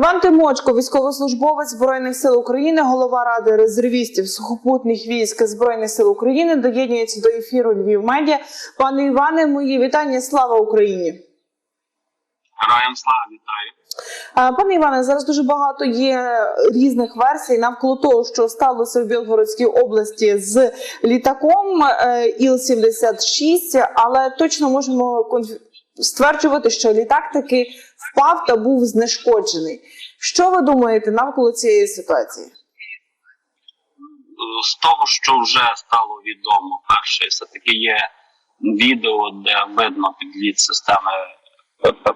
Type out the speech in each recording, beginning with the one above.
Іван Тимочко, військовослужбовець Збройних сил України, голова ради резервістів сухопутних військ Збройних сил України, доєднується до ефіру Львів Медіа. Пане Іване, мої вітання. Слава Україні! Героям слава вітаю. Пане Іване, зараз дуже багато є різних версій навколо того, що сталося в Білгородській області з літаком е, Іл-76, але точно можемо стверджувати, що літак таки впав та був знешкоджений. Що ви думаєте навколо цієї ситуації? З того, що вже стало відомо, перше, все-таки є відео, де видно підліт системи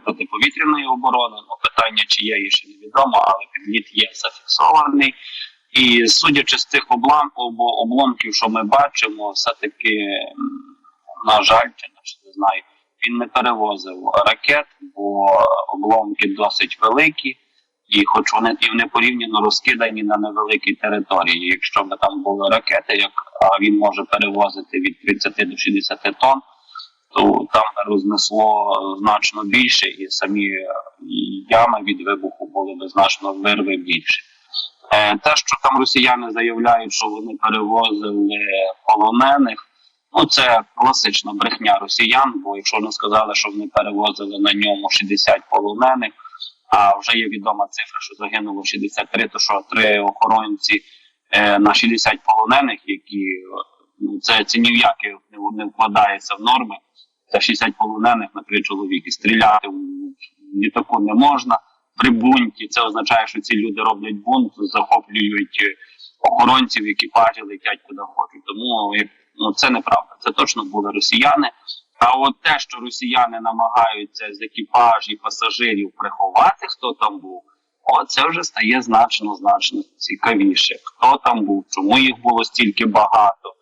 протиповітряної оборони. Ну, питання, чи є, є ще невідомо, але підліт є зафіксований. І судячи з тих облам, об- обломків, що ми бачимо, все-таки, на жаль, чи не знаю, він не перевозив ракет, бо обломки досить великі. І хоч вони і вони порівняно розкидані на невеликій території. Якщо б там були ракети, як а він може перевозити від 30 до 60 тонн, то там рознесло значно більше, і самі е, ями від вибуху були б значно вирви більше. Те, що там росіяни заявляють, що вони перевозили полонених, ну це класична брехня росіян. Бо якщо вони сказали, що вони перевозили на ньому 60 полонених, а вже є відома цифра, що загинуло 63, то що три охоронці е, на 60 полонених, які ну це, це ні в яке не, вкладається в норми. Це 60 полонених на три чоловіки. Стріляти в літаку не можна. При бунті це означає, що ці люди роблять бунт, захоплюють е, охоронців, екіпажі летять куди хочуть. Тому як, ну, це неправда. Це точно були росіяни. А от те, що росіяни намагаються з екіпажів пасажирів приховати, хто там був, о, це вже стає значно значно цікавіше. Хто там був, чому їх було стільки багато,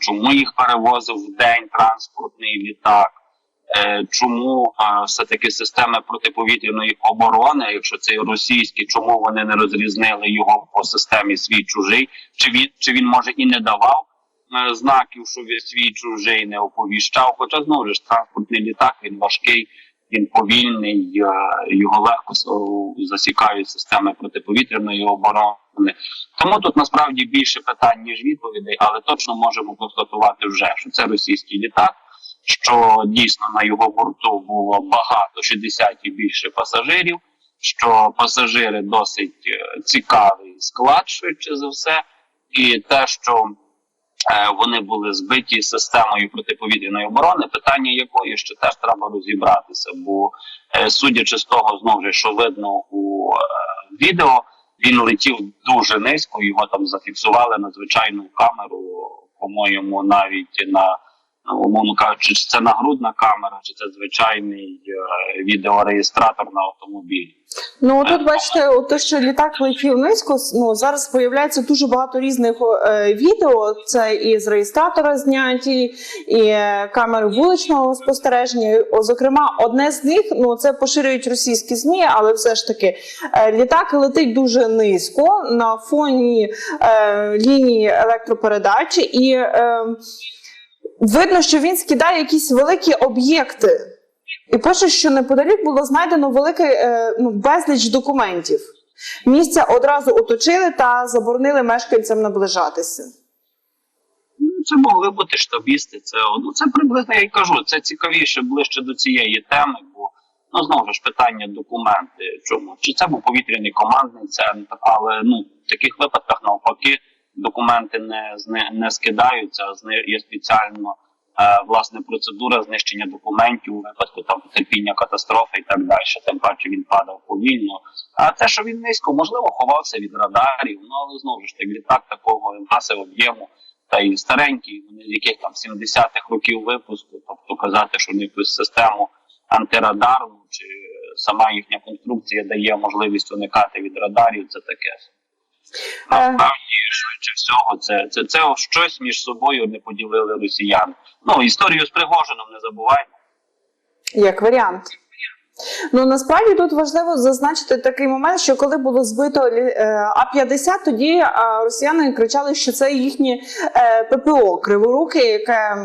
чому їх перевозив в день транспортний літак, е, чому е, все-таки системи протиповітряної оборони, якщо це російські, чому вони не розрізнили його по системі свій чужий, чи він чи він може і не давав знаків, що він свій чужий не оповіщав. Хоча знову ж транспортний літак він важкий, він повільний, е, його легко засікають системи протиповітряної оборони. Тому тут насправді більше питань ніж відповідей, але точно можемо констатувати вже, що це російський літак. Що дійсно на його борту було багато 60 і більше пасажирів, що пасажири досить е, цікавий склад, швидше за все, і те, що вони були збиті системою протиповітряної оборони, питання якої ще теж треба розібратися. Бо е, судячи з того, знову ж що видно у е, відео, він летів дуже низько, його там зафіксували надзвичайну камеру, по-моєму, навіть на умовно кажучи, чи це нагрудна камера, чи це звичайний е, відеореєстратор на автомобілі. Ну тут бачите, те, що літак летів низько. Ну зараз появляється дуже багато різних е, відео. Це і з реєстратора зняті, і е, камери вуличного спостереження. О, Зокрема, одне з них ну це поширюють російські змі, але все ж таки е, літак летить дуже низько на фоні е, лінії електропередачі, і е, видно, що він скидає якісь великі об'єкти. І пише, що неподалік було знайдено велике ну, безліч документів. Місця одразу оточили та заборонили мешканцям наближатися. Ну, Це могли бути штабісти. Це ну це приблизно я й кажу. Це цікавіше ближче до цієї теми, бо ну знову ж питання документи. Чому чи це був повітряний командний центр, але ну в таких випадках навпаки документи не не скидаються. Є спеціально е, власне процедура знищення документів у випадку там терпіння катастрофи і так далі. Тим паче він падав повільно. А те, що він низько, можливо, ховався від радарів. Ну але знову ж таки літак такого маси об'єму та й старенькі, вони з яких там 70-х років випуску, тобто казати, що вони якусь систему антирадарну чи сама їхня конструкція дає можливість уникати від радарів, це таке. Насправді, швидше всього, це, це, це щось між собою не поділили росіяни. Ну, історію з Пригожином не забуваємо. Як варіант. Ну насправді тут важливо зазначити такий момент, що коли було збито е, А-50, тоді е, росіяни кричали, що це їхнє е, ППО криворуке, яке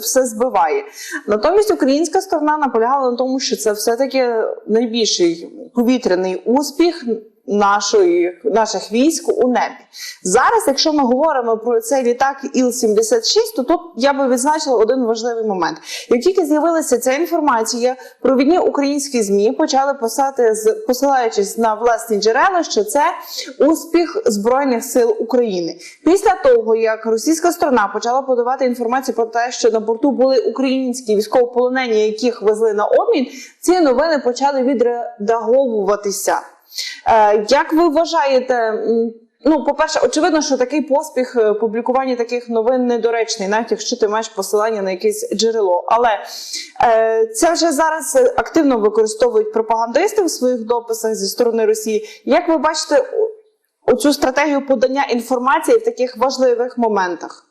все збиває. Натомість українська сторона наполягала на тому, що це все-таки найбільший повітряний успіх нашої, наших військ у небі. Зараз, якщо ми говоримо про цей літак Іл-76, то тут я би відзначила один важливий момент. Як тільки з'явилася ця інформація, провідні українські змі почали писати посилаючись на власні джерела, що це успіх збройних сил України. Після того як російська сторона почала подавати інформацію про те, що на борту були українські військовополонені, яких везли на обмін, ці новини почали відредаговуватися. Е, Як ви вважаєте? Ну, по-перше, очевидно, що такий поспіх е, публікування таких новин недоречний, навіть якщо ти маєш посилання на якесь джерело. Але е, це вже зараз активно використовують пропагандисти в своїх дописах зі сторони Росії. Як ви бачите оцю стратегію подання інформації в таких важливих моментах?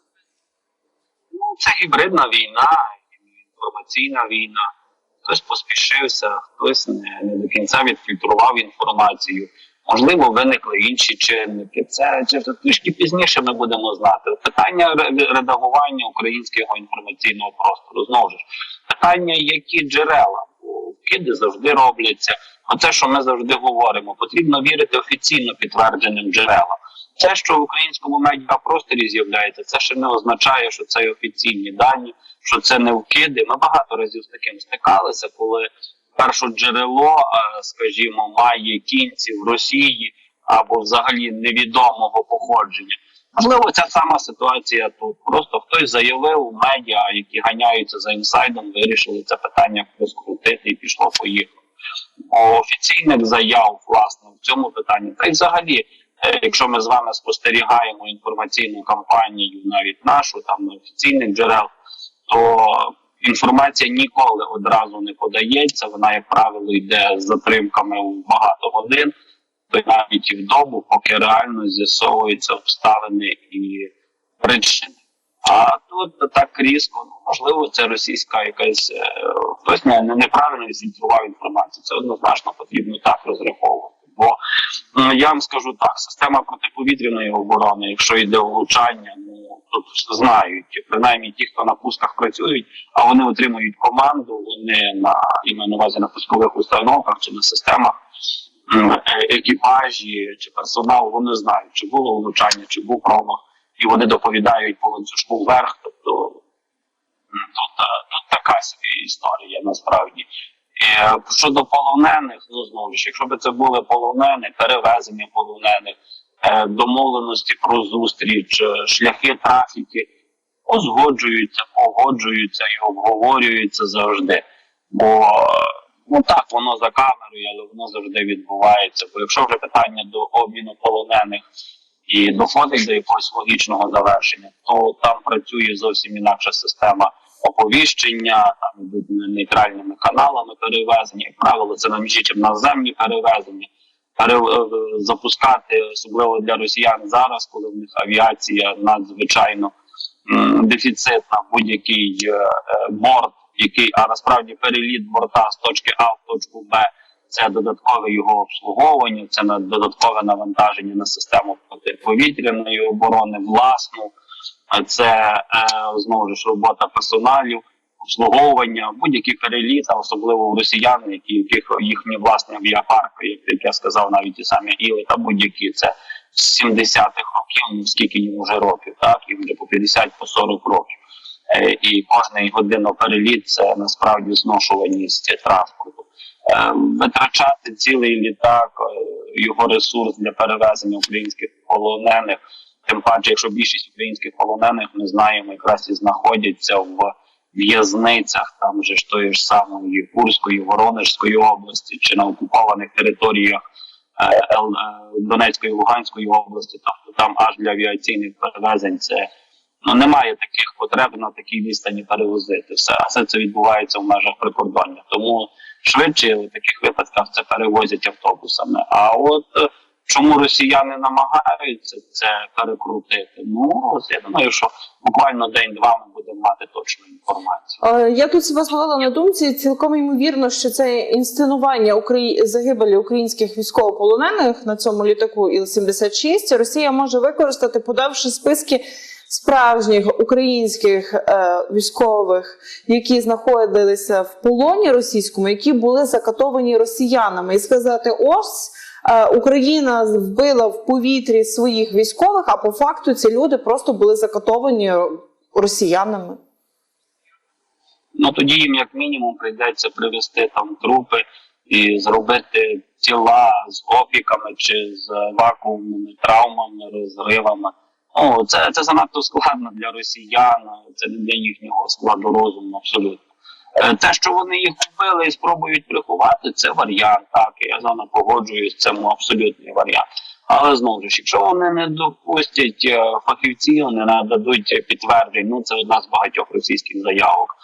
Ну, це гібридна війна, інформаційна війна. Хтось поспішився, хтось не, не до кінця відфільтрував інформацію. Можливо, виникли інші чинники. Це вже трішки пізніше ми будемо знати. Питання редагування українського інформаційного простору. Знову ж питання, які джерела. Вкиди завжди робляться. Оце, що ми завжди говоримо, потрібно вірити офіційно підтвердженим джерелам. Те, що в українському медіапросторі з'являється, це ще не означає, що це офіційні дані, що це не вкиди. Ми багато разів з таким стикалися, коли перше джерело, е, скажімо, має кінці в Росії або взагалі невідомого походження. Можливо, ця сама ситуація тут. Просто хтось заявив у медіа, які ганяються за інсайдом, вирішили це питання розкрутити і пішло поїхало. Офіційних заяв, власне, в цьому питанні. Та й взагалі, е, якщо ми з вами спостерігаємо інформаційну кампанію, навіть нашу, там на офіційних джерел, то інформація ніколи одразу не подається. Вона, як правило, йде з затримками в багато годин, то навіть і в добу, поки реально з'ясовуються обставини і причини. А тут так різко, ну можливо, це російська якась е, хтось не, не- неправильно відфільтрував інформацію. Це однозначно потрібно так розраховувати. Бо м, я вам скажу так: система протиповітряної оборони, якщо йде влучання, тут знають, принаймні ті, хто на пусках працюють, а вони отримують команду, вони на і на увазі на пускових установках чи на системах. Екіпажі чи персонал вони знають, чи було влучання, чи був промах, і вони доповідають по ланцюжку вверх. Тобто тут, е, тут така собі історія насправді. Е, Щодо полонених, ну знову ж, якщо б це були полонені, перевезення полонених, домовленості про зустріч, е, шляхи трафіки узгоджуються, погоджуються і обговорюються завжди. Бо е, ну так, воно за камерою, але воно завжди відбувається. Бо якщо вже питання до обміну полонених і доходить до якогось логічного завершення, то там працює зовсім інакша система оповіщення, там ідуть нейтральними каналами перевезення. Як правило, це на міжі наземні перевезення. Е, запускати, особливо для росіян зараз, коли в них авіація надзвичайно дефіцитна, будь-який е, е, борт, який, а насправді переліт борта з точки А в точку Б це додаткове його обслуговування, це додаткове навантаження на систему протиповітряної оборони, власну, це знову ж робота персоналів, обслуговування, будь-які переліти, особливо росіян, які яких їхні власні авіапарки, як, я сказав, навіть ті самі іли та будь-які це з 70-х років, ну, скільки їм вже років, так їм вже по 50 по 40 років. Е, і кожний годинно переліт це насправді зношуваність транспорту. Е, витрачати цілий літак, е, його ресурс для перевезення українських полонених. Тим паче, якщо більшість українських полонених ми знаємо, якраз і знаходяться в в'язницях, там же ж тої ж самої Курської, Воронежської області чи на окупованих територіях е, е, Донецької Луганської області, тобто там аж для авіаційних перевезень це ну немає таких потреб на такій відстані перевозити все. Все це відбувається в межах прикордоння. Тому швидше в таких випадках це перевозять автобусами. А от е, чому росіяни намагаються це перекрутити? Ну я думаю, що буквально день-два ми будемо мати точну інформацію. Е, Я тут себе зловила на думці. Цілком ймовірно, що це інсценування Украї... загибелі українських військовополонених на цьому літаку Іл-76 Росія може використати, подавши списки справжніх українських е, військових, які знаходилися в полоні російському, які були закатовані росіянами, і сказати: ось Україна вбила в повітрі своїх військових, а по факту ці люди просто були закатовані росіянами. Ну тоді їм як мінімум прийдеться привезти там трупи і зробити тіла з опіками чи з вакуумними травмами, розривами. Ну це, це занадто складно для росіян, це не для їхнього складу розуму абсолютно. Е, Те, що вони їх вбили і спробують приховати, це варіант. Так, я з вами погоджуюсь, це абсолютний варіант. Але знову ж, якщо вони не допустять е, фахівців, не нададуть підтверджень, ну це одна з багатьох російських заявок.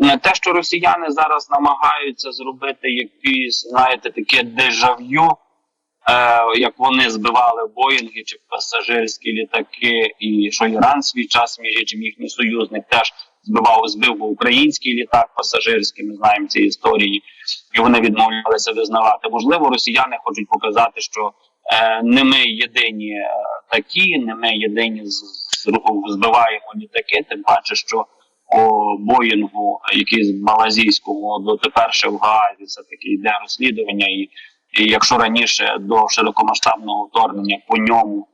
Е, Те, що росіяни зараз намагаються зробити якісь, знаєте, таке дежав'ю, е, як вони збивали Боїнги чи пасажирські літаки, і що Іран свій час, між їхній союзник теж збивав, збив був український літак пасажирський. Ми знаємо ці історії, і вони відмовлялися визнавати. Можливо, росіяни хочуть показати, що е, не ми єдині е, такі, не ми єдині з, з, збиваємо літаки, тим паче, що по Боїнгу, який з малазійського дотепер ще в Гаазі, все таки йде розслідування, і, і якщо раніше до широкомасштабного вторгнення по ньому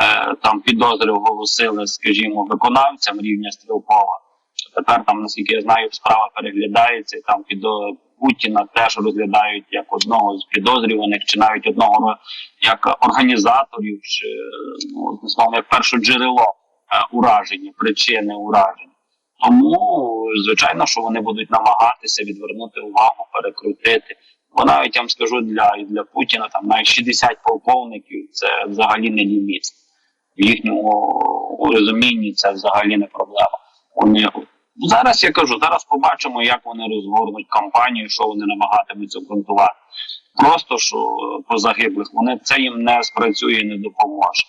е, там підозри оголосили, скажімо, виконавцям рівня Стрілкова, тепер там, наскільки я знаю, справа переглядається, і там під Путіна теж розглядають як одного з підозрюваних, чи навіть одного як організаторів, чи ну, словом, як перше джерело е, ураження, причини ураження. Тому, звичайно, що вони будуть намагатися відвернути увагу, перекрутити. Бо навіть я вам скажу для, для Путіна там навіть 60 полковників це взагалі не ліміт. В їхньому розумінні це взагалі не проблема. Вони зараз я кажу, зараз побачимо, як вони розгорнуть кампанію, що вони намагатимуться ґрунтувати. Просто що е, по загиблих вони це їм не спрацює, не допоможе.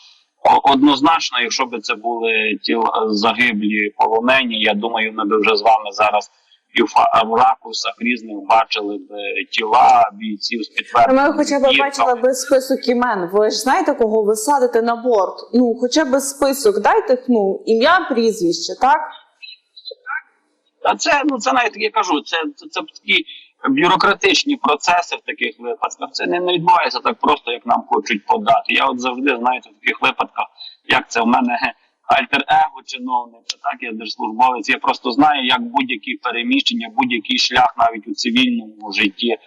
Однозначно, якщо б це були ті загиблі полонені, я думаю, ми б вже з вами зараз і в, ракурсах різних бачили б тіла бійців з Ми хоча б бачили би список імен. Ви ж знаєте, кого ви садите на борт? Ну, хоча б список, дайте ну, ім'я, прізвище, так? А це ну це навіть я кажу, це, це, це такі бюрократичні процеси в таких випадках. Це не, не відбувається так просто, як нам хочуть подати. Я от завжди знаєте, в таких випадках, як це в мене альтер-его чиновниця, так я держслужбовець. Я просто знаю, як будь-які переміщення, будь-який шлях навіть у цивільному житті.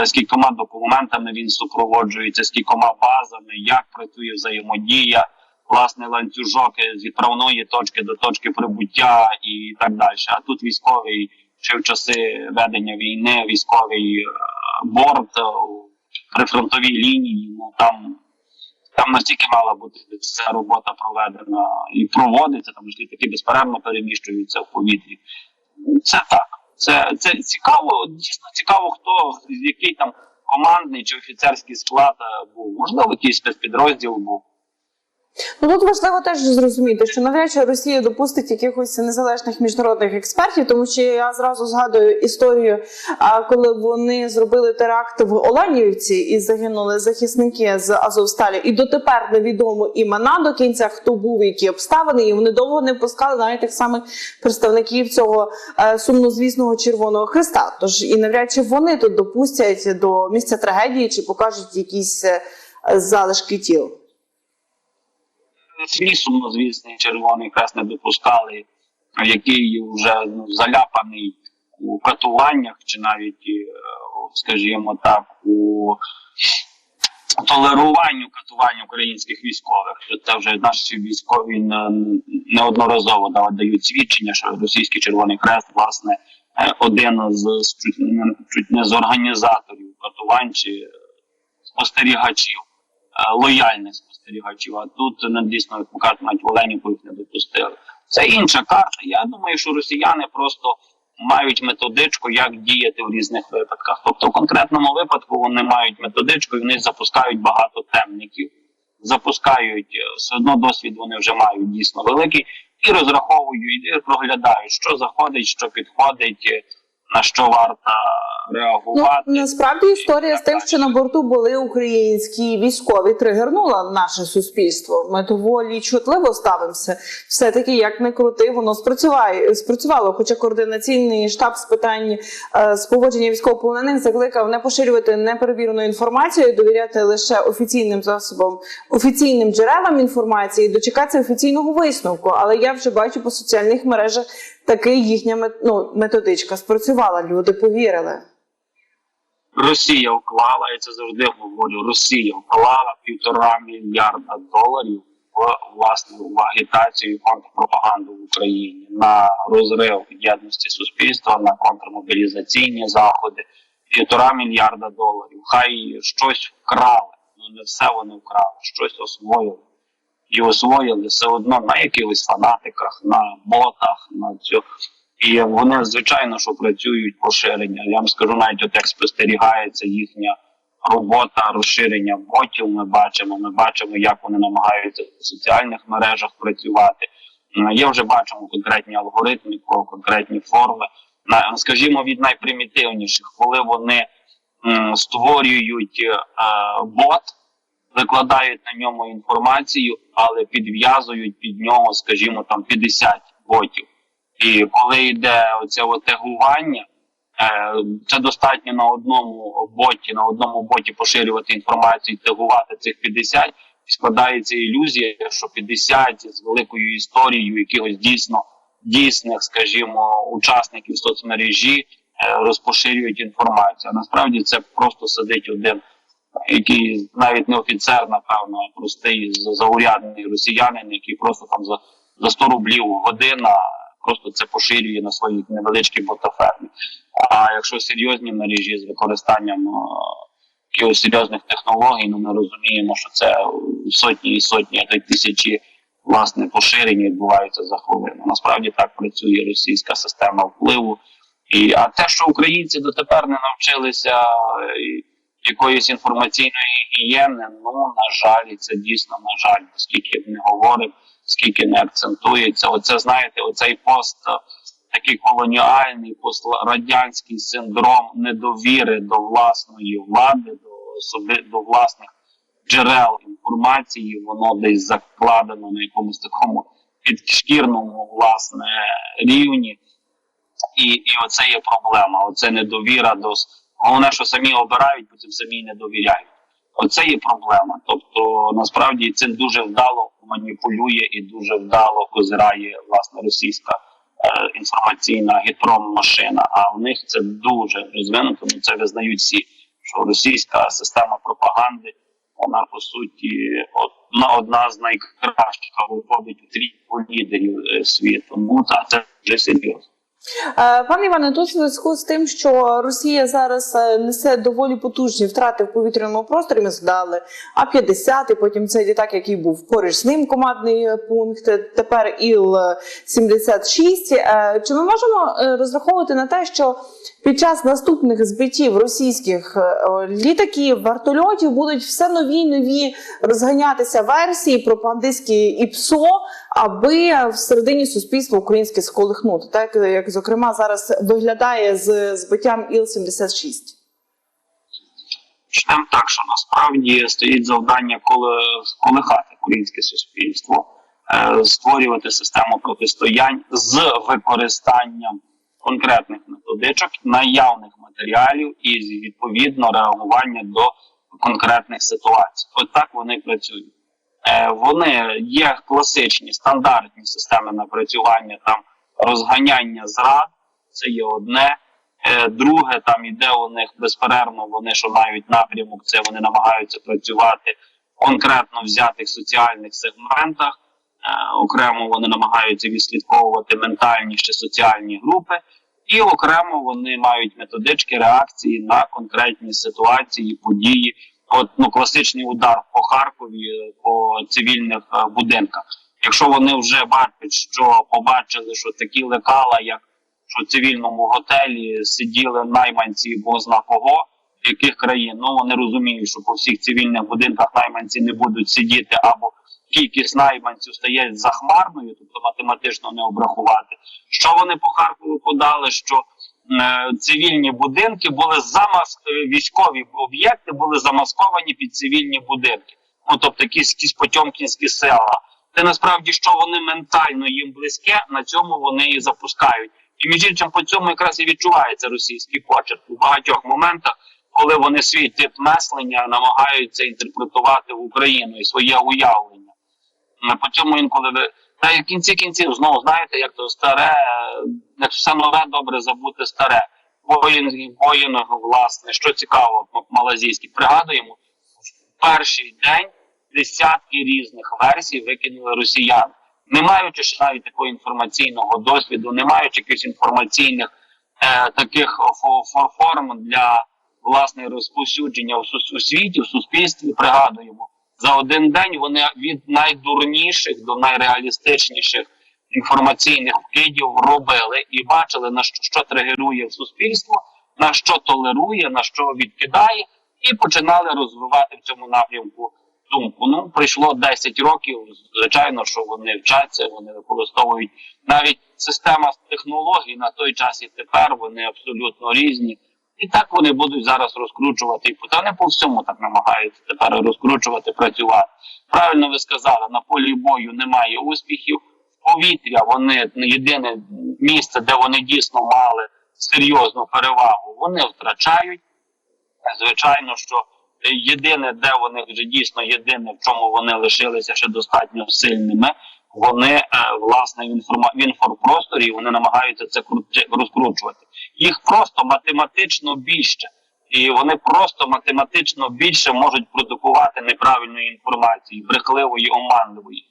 е, З кількома документами він супроводжується, з кількома базами, як працює взаємодія, власне ланцюжок з відправної точки до точки прибуття і так далі. А тут військовий ще в часи ведення війни, військовий е, борт е, при фронтовій лінії. Ну там там настільки мала бути ця робота проведена і проводиться, тому що літаки безперервно переміщуються в повітрі. Це так. Це, це цікаво, дійсно цікаво, хто який там командний чи офіцерський склад е, був. Можливо, якийсь спецпідрозділ був. Ну тут важливо теж зрозуміти, що навряд чи Росія допустить якихось незалежних міжнародних експертів, тому що я зразу згадую історію, коли вони зробили теракт в Оленівці і загинули захисники з Азовсталі, і дотепер невідомо імена до кінця, хто був, які обставини, і вони довго не пускали навіть тих самих представників цього е, сумнозвісного Червоного Христа. Тож і навряд чи вони тут допустять до місця трагедії чи покажуть якісь е, залишки тіл. Свій сумнозвісний червоний хрест не допускали, який вже ну, заляпаний у катуваннях, чи навіть, е, скажімо так, у толеруванню катувань українських військових. Це вже наші військові неодноразово дають свідчення, що російський Червоний Хрест, власне, е, один з чуть не, з організаторів катувань чи спостерігачів лояльних спостерігачів. А тут не дійсно як покажуть, навіть Оленівку їх не допустили. Це інша карта. Я думаю, що росіяни просто мають методичку, як діяти в різних випадках. Тобто, в конкретному випадку вони мають методичку, і вони запускають багато темників, запускають е, все одно досвід. Вони вже мають дійсно великий і розраховують, і проглядають, що заходить, що підходить. На що варто Ну, реагувати. насправді історія з тим, що на борту були українські військові, тригернула наше суспільство. Ми доволі чутливо ставимося. Все таки, як не крути, воно спрацюває спрацювало. Хоча координаційний штаб з питань е, з поводження військовополонених закликав не поширювати неперевірену інформацію, довіряти лише офіційним засобам, офіційним джерелам інформації, дочекатися офіційного висновку. Але я вже бачу по соціальних мережах таки їхня ну, методичка спрацювала. Люди повірили. Росія вклала, я це завжди говорю. Росія вклала півтора мільярда доларів в власне в агітацію і контрпропаганду в Україні на розрив єдності суспільства, на контрмобілізаційні заходи. Півтора мільярда доларів. Хай щось вкрали. Ну не все вони вкрали, щось освоїли. І освоїли все одно на якихось фанатиках, на ботах, на цю. І вони, звичайно, що працюють поширення. Я вам скажу навіть, от як спостерігається їхня робота, розширення ботів. Ми бачимо. Ми бачимо, як вони намагаються в соціальних мережах працювати. Є вже бачимо конкретні алгоритми, ко- конкретні форми. Скажімо, від найпримітивніших, коли вони створюють е, бот, викладають на ньому інформацію, але підв'язують під нього, скажімо, там 50 ботів. І коли йде оце тегування, е, це достатньо на одному боті, на одному боті поширювати інформацію, тегувати цих 50, і складається ілюзія, що 50 з великою історією якихось дійсно дійсних, скажімо, учасників соцмережі е, розпоширюють інформацію. Насправді це просто сидить один, який навіть не офіцер, напевно, а простий заурядний росіянин, який просто там за, за 100 рублів година просто це поширює на своїй невеличкій ботафермі. А якщо серйозні мережі з використанням е, якихось серйозних технологій, ну ми розуміємо, що це сотні і сотні, а то й тисячі власне поширення відбуваються за хвилину. Насправді так працює російська система впливу. І а те, що українці дотепер не навчилися е, якоїсь інформаційної гігієни, ну на жаль, це дійсно на жаль, скільки б не говорив, скільки не акцентується. Оце знаєте, оцей пост е, такий колоніальний, пострадянський синдром недовіри до власної влади, до собі до власних джерел інформації, воно десь закладено на якомусь такому підшкірному власне рівні. І, і оце є проблема. Оце недовіра до головне, що самі обирають, потім самі не довіряють. Оце є проблема. Тобто, насправді цим дуже вдало маніпулює і дуже вдало козирає власне російська е, інформаційна гітром машина. А у них це дуже розвинуто. Ну це визнають всі, що російська система пропаганди, вона по суті одна, одна з найкращих виходить у трійку лідерів е, світу. Ну та це вже серйозно. Е, Пане Іване, тут в зв'язку з тим, що Росія зараз е, несе доволі потужні втрати в повітряному просторі. Ми згадали А-50, і потім цей літак, який був поруч з ним, командний е, пункт. Тепер Іл-76. Е, Чи ми можемо розраховувати на те, що під час наступних збиттів російських літаків, вертольотів будуть все нові нові розганятися версії пропагандистські і ПСО, аби всередині суспільства українське сколихнути, так як зокрема зараз виглядає з збиттям Іл-76. Почнемо так, що насправді стоїть завдання коли колихати українське суспільство, е, створювати систему протистоянь з використанням конкретних методичок, наявних матеріалів і відповідно реагування до конкретних ситуацій. От так вони працюють. Е, Вони є класичні стандартні системи напрацювання там розганяння зрад. Це є одне. Е, Друге, там іде у них безперервно, вони що мають напрямок, це вони намагаються працювати конкретно взятих соціальних сегментах. Е, Окремо вони намагаються відслідковувати ментальні ще соціальні групи, і окремо вони мають методички реакції на конкретні ситуації, події. От ну класичний удар по Харкові, е, по цивільних е, будинках. Якщо вони вже бачать, що побачили, що такі лекала, як що в цивільному готелі сиділи найманці бозна кого, яких країн. Ну вони розуміють, що по всіх цивільних будинках найманці не будуть сидіти, або кількість найманців стає захмарною, тобто математично не обрахувати. Що вони по Харкову подали? Що цивільні будинки були замас... е, військові об'єкти були замасковані під цивільні будинки. Ну тобто якісь, якісь потьомкінські села. Це насправді що вони ментально їм близьке, на цьому вони і запускають. І між іншим по цьому якраз і відчувається російський почерк у багатьох моментах, коли вони свій тип мислення намагаються інтерпретувати в Україну і своє уявлення. Е, По цьому інколи та в кінці кінців знову знаєте, як то старе, е, як все нове добре забути старе. Воїн, воїн, власне, що цікаво, малазійський, пригадуємо, в перший день десятки різних версій викинули росіяни, не маючи ще навіть такого інформаційного досвіду, не маючи якихось інформаційних е, таких фо- фо- форм для власне сус- у світі, в суспільстві. Пригадуємо, за один день вони від найдурніших до найреалістичніших інформаційних вкидів робили і бачили на що, що тригерує суспільство, на що толерує, на що відкидає, і починали розвивати в цьому напрямку думку. Ну пройшло 10 років. Звичайно, що вони вчаться, вони використовують навіть система технологій на той час і тепер вони абсолютно різні. І так вони будуть зараз розкручувати та не по всьому так намагаються тепер розкручувати, працювати. Правильно ви сказали, на полі бою немає успіхів. Повітря вони єдине місце, де вони дійсно мали серйозну перевагу, вони втрачають. Звичайно, що єдине, де вони вже дійсно єдине, в чому вони лишилися ще достатньо сильними. Вони е, власне в інформа в інформпросторі вони намагаються це розкручувати. Їх просто математично більше, і вони просто математично більше можуть продукувати неправильної інформації, брехливої, оманливої.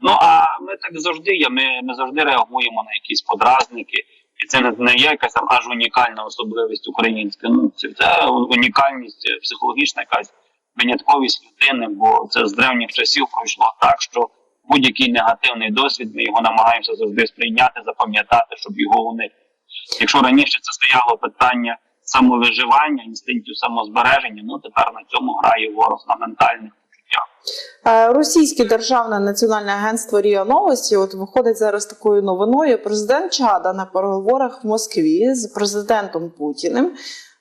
Ну а ми так завжди є. Ми, ми завжди реагуємо на якісь подразники, і це не, є якась там аж унікальна особливість українська. Ну це, це унікальність е, психологічна, якась винятковість людини, бо це з древніх часів пройшло так, що будь-який негативний досвід ми його намагаємося завжди сприйняти, запам'ятати, щоб його уникнути. Якщо раніше це стояло питання самовиживання, інстинктів самозбереження, ну тепер на цьому грає ворог на ментальних Російське державне національне агентство Ріа Новості от виходить зараз такою новиною. Президент Чада на переговорах в Москві з президентом Путіним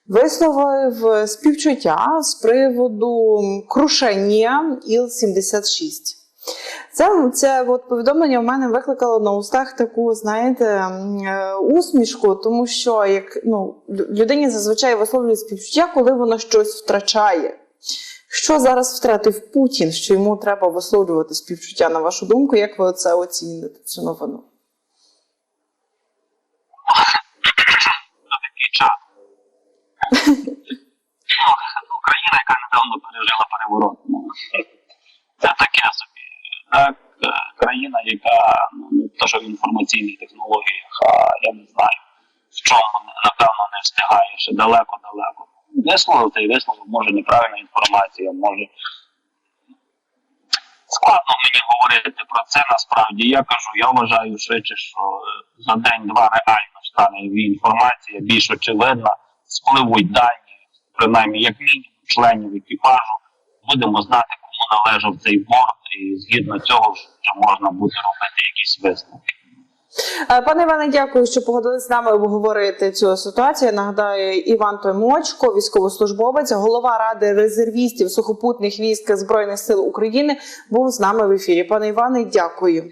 висловив співчуття з приводу крушення Іл-76. Це, це от повідомлення в мене викликало на устах таку, знаєте, е, усмішку, тому що як ну, людині зазвичай висловлюють співчуття, коли вона щось втрачає. Що зараз втратив Путін, що йому треба висловлювати співчуття, на вашу думку, як ви це оціните цю новину? Ну, Україна, яка недавно пережила переворот. Ну, це таке собі. Так, е, країна, яка ну, не те, що в інформаційних технологіях, а я не знаю, в чому напевно не встигає ще далеко-далеко. Висловив та й висловив, може неправильна інформація, може. Складно мені говорити про це насправді. Я кажу, я вважаю швидше, що е, за день-два реально стане інформація більш очевидна, спливуть дані, принаймні як мінімум членів екіпажу. Будемо знати, кому належав цей борт, і згідно цього вже можна буде робити якісь висновки. Е, Пане Іване, дякую, що погодились з нами обговорити цю ситуацію. Нагадаю, Іван Тоймочко, військовослужбовець, голова ради резервістів сухопутних військ збройних сил України, був з нами в ефірі. Пане Іване, дякую.